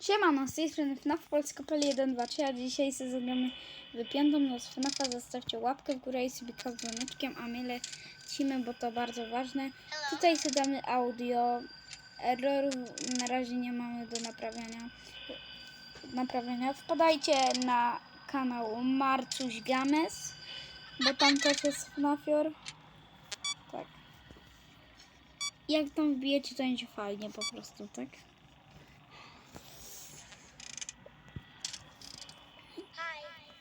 Siemano, z tej strony FNAF Polska.pl 1, 2, 3, a dzisiaj sobie zagramy w piątą noc FNAFa. Zostawcie łapkę w górę i sobie dzwoneczkiem, a my lecimy, bo to bardzo ważne. Tutaj sobie damy audio. Errorów na razie nie mamy do naprawiania. naprawiania. Wpadajcie na kanał Marcuś Games, bo tam też jest FNAFior. Tak. Jak tam wbijecie, to będzie fajnie po prostu, tak?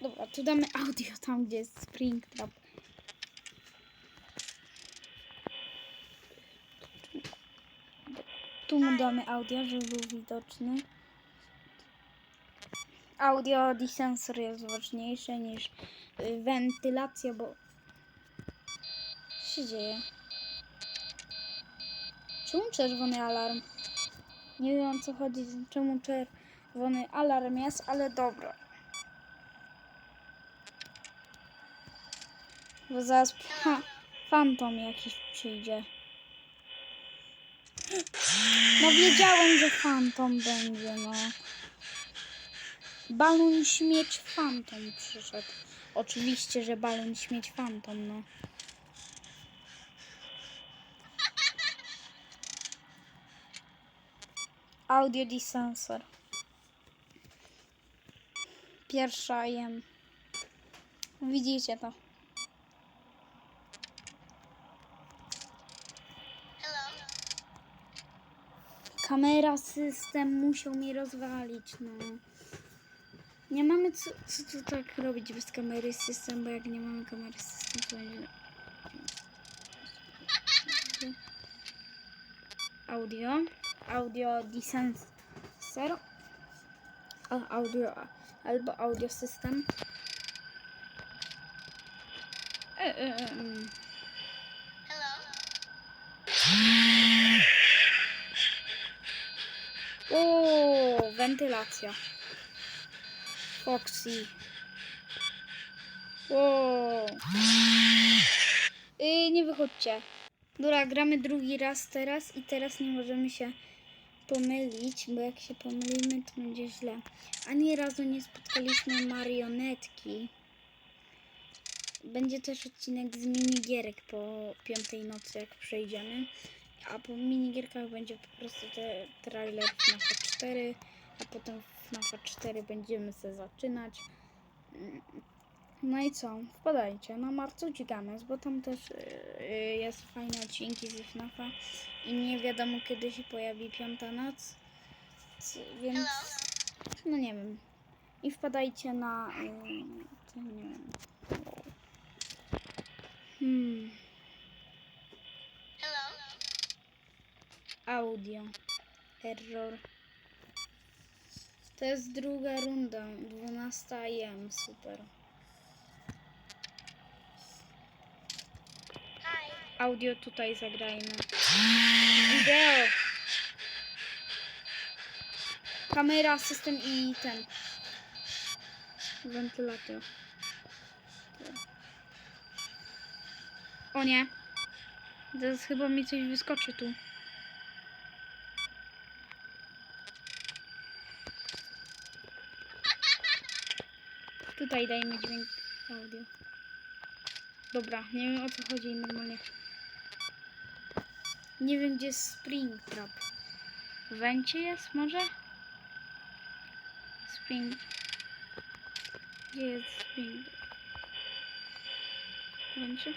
Dobra, tu damy audio tam, gdzie jest Springtrap. Tu mu damy audio, żeby był widoczny. Audio desensor jest ważniejsze niż y, wentylacja, bo... Się dzieje? Czemu czerwony alarm? Nie wiem o co chodzi, czemu czerwony alarm jest, ale dobra. Bo zaraz fa fantom jakiś przyjdzie. No wiedziałem, że fantom będzie, no. Balon śmieć fantom przyszedł. Oczywiście, że balon śmieć fantom, no. Audio desensor. Pierwsza jem. Widzicie to. Kamera, system musiał mi rozwalić, no. Nie mamy co, co tu tak robić bez kamery system, bo jak nie mamy kamery system, to będzie... Audio. Audio desensor. O, audio albo audio system. E, wentylacja. Foxy. O. Yy, nie wychodźcie. Dobra, gramy drugi raz teraz i teraz nie możemy się pomylić, bo jak się pomylimy, to będzie źle. Ani razu nie spotkaliśmy marionetki. Będzie też odcinek z minigierek po piątej nocy, jak przejdziemy. A po minigierkach będzie po prostu te trailer FNAF 4, a potem FNAF 4 będziemy se zaczynać. Mm, No i co? Wpadajcie na Marcuci Games, bo tam też yy, jest fajne odcinki z FNAFa i nie wiadomo kiedy się pojawi piąta noc, więc no nie wiem. I wpadajcie na yy, to nie wiem. Hmm. Audio. Error. To jest druga runda. 12 AM. Super. Audio tutaj zagrajmy. Wideo. Kamera, system i ten. Wentylator. O nie. Teraz chyba mi coś wyskoczy tu. Tutaj dajmy dźwięk audio. Dobra, nie wiem o co chodzi normalnie. Nie wiem gdzie jest Springtrap. W Wencie jest może? Spring. Gdzie jest Spring? W Wencie?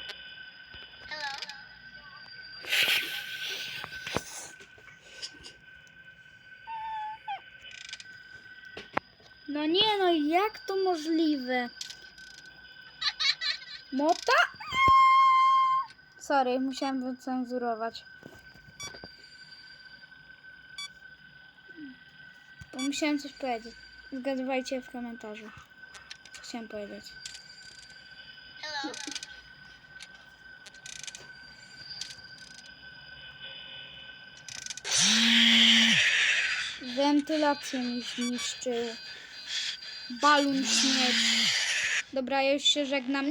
No nie no, jak to możliwe? Mota? Sorry, musiałem wycenzurować. Bo musiałem coś powiedzieć. Zgadywajcie w komentarzu. Co chciałem powiedzieć. Wentylację mi zniszczył. Balon śmierci. Dobra, ja już się żegnam.